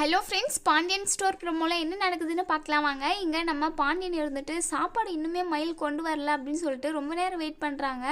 Hello friends Pandian store ப்ரோமோவில் என்ன நடக்குதுன்னு பார்க்கலாம் வாங்க. இங்கே நம்ம பாண்டியன் இருந்துட்டு சாப்பாடு இன்னுமே மயில் கொண்டு வரல அப்படின்னு சொல்லிட்டு ரொம்ப நேரம் வெயிட் பண்ணுறாங்க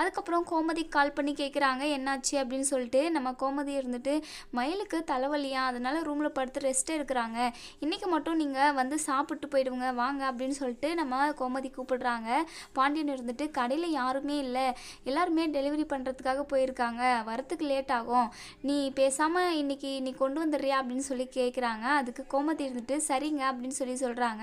அதுக்கப்புறம் கோமதி கால் பண்ணி கேட்குறாங்க என்னாச்சு அப்படின்னு சொல்லிட்டு. நம்ம கோமதி இருந்துட்டு மயிலுக்கு தலைவலியா? அதனால் ரூமில் படுத்து ரெஸ்ட் எடுக்கிறாங்க. இன்றைக்கி மட்டும் நீங்கள் வந்து சாப்பிட்டு போயிடுவோங்க வாங்க அப்படின்னு சொல்லிட்டு நம்ம கோமதி கூப்பிடுறாங்க. பாண்டியன் இருந்துட்டு கடையில் யாருமே இல்லை. எல்லாருமே டெலிவரி பண்ணுறதுக்காக போயிருக்காங்க. வரத்துக்கு லேட் ஆகும். நீ பேசாமல் இன்னைக்கு நீ கொண்டு வந்துடுறியா அப்படின்னு சொல்லி கேட்குறாங்க அதுக்கு கோமதி இருந்துட்டு சரிங்க அப்படின்னு சொல்லி சொல்கிறாங்க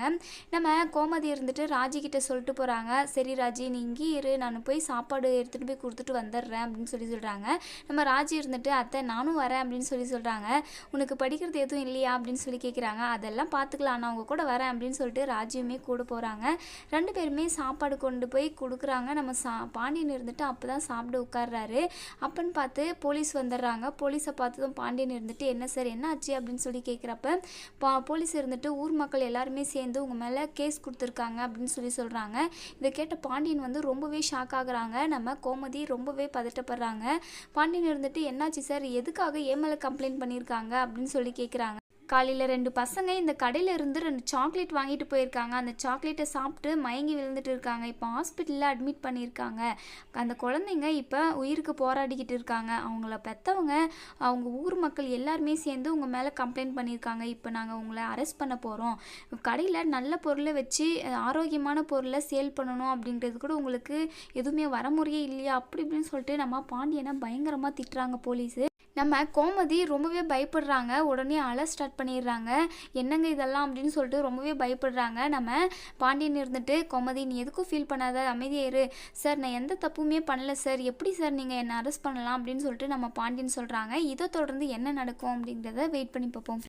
நம்ம கோமதி இருந்துட்டு ராஜி கிட்ட சொல்லிட்டு போகிறாங்க சரி ராஜி நீ இங்கே இரு. நான் போய் சாப்பாடு எடுத்துகிட்டு போய் கொடுத்துட்டு வந்துடுறேன் அப்படின்னு சொல்லி சொல்கிறாங்க நம்ம ராஜி இருந்துட்டு அத்தை நானும் வரேன் அப்படின்னு சொல்லி சொல்கிறாங்க உனக்கு படிக்கிறது எதுவும் இல்லையா அப்படின்னு சொல்லி கேட்குறாங்க அதெல்லாம் பார்த்துக்கலாம் நான் அவங்க கூட வரேன் அப்படின்னு சொல்லிட்டு ராஜியுமே கூட போகிறாங்க ரெண்டு பேருமே சாப்பாடு கொண்டு போய் கொடுக்குறாங்க. நம்ம சா பாண்டியன் இருந்துட்டு அப்போ தான் சாப்பிட உட்கார்றாரு. அப்பன்னு பார்த்து போலீஸ் வந்துடுறாங்க. போலீஸை பார்த்ததும் பாண்டியன் இருந்துட்டு என்ன சார் என்ன ஆச்சு அப்படின்னு சொல்லி கேட்குறப்ப பா போலீஸ் இருந்துட்டு ஊர் மக்கள் எல்லாருமே சேர்ந்து உங்கள் மேலே கேஸ் கொடுத்துருக்காங்க அப்படின்னு சொல்லி சொல்கிறாங்க இதை கேட்ட பாண்டியன் வந்து ரொம்பவே ஷாக் ஆகுறாங்க. நம்ம கோமதி ரொம்பவே பதட்டப்படுறாங்க. பாண்டியன் இருந்துட்டு என்னாச்சு சார் எதுக்காக ஏன் மேலே கம்ப்ளைண்ட் பண்ணியிருக்காங்க? அப்படின்னு சொல்லி கேட்குறாங்க காலையில் ரெண்டு பசங்க இந்த கடையில் இருந்து ரெண்டு சாக்லேட் வாங்கிட்டு போயிருக்காங்க. அந்த சாக்லேட்டை சாப்பிட்டு மயங்கி விழுந்துட்டு இருக்காங்க. இப்போ ஹாஸ்பிட்டலில் அட்மிட் பண்ணியிருக்காங்க. அந்த குழந்தைங்க இப்போ உயிருக்கு போராடிக்கிட்டு இருக்காங்க. அவங்கள பெற்றவங்க அவங்க ஊர் மக்கள் எல்லாருமே சேர்ந்து உங்கள் மேலே கம்ப்ளைண்ட் பண்ணியிருக்காங்க. இப்போ நாங்கள் உங்களை அரெஸ்ட் பண்ண போகிறோம் கடையில் நல்ல பொருளை வச்சு ஆரோக்கியமான பொருளை சேல் பண்ணணும் அப்படின்றது கூட உங்களுக்கு எதுவுமே வரமுறையே இல்லையா? அப்படி இப்படின்னு சொல்லிட்டு நம்ம பாண்டியனை பயங்கரமாக திட்டுறாங்க போலீஸு. நம்ம கோமதி ரொம்பவே பயப்படுறாங்க. உடனே அழ ஸ்டார்ட் பண்ணிடுறாங்க. என்னங்க இதெல்லாம் அப்படின்னு சொல்லிட்டு ரொம்பவே பயப்படுறாங்க. நம்ம பாண்டியன் இருந்துட்டு கோமதி நீ எதுக்கும் ஃபீல் பண்ணாத அமைதியா இரு. சார் நான் எந்த தப்புமே பண்ணல சார். எப்படி சார் நீங்கள் என்னை அரெஸ்ட் பண்ணலாம் அப்படின்னு சொல்லிட்டு நம்ம பாண்டியன் சொல்கிறாங்க இதை தொடர்ந்து என்ன நடக்கும் அப்படிங்கிறத வெயிட் பண்ணி பார்ப்போம்.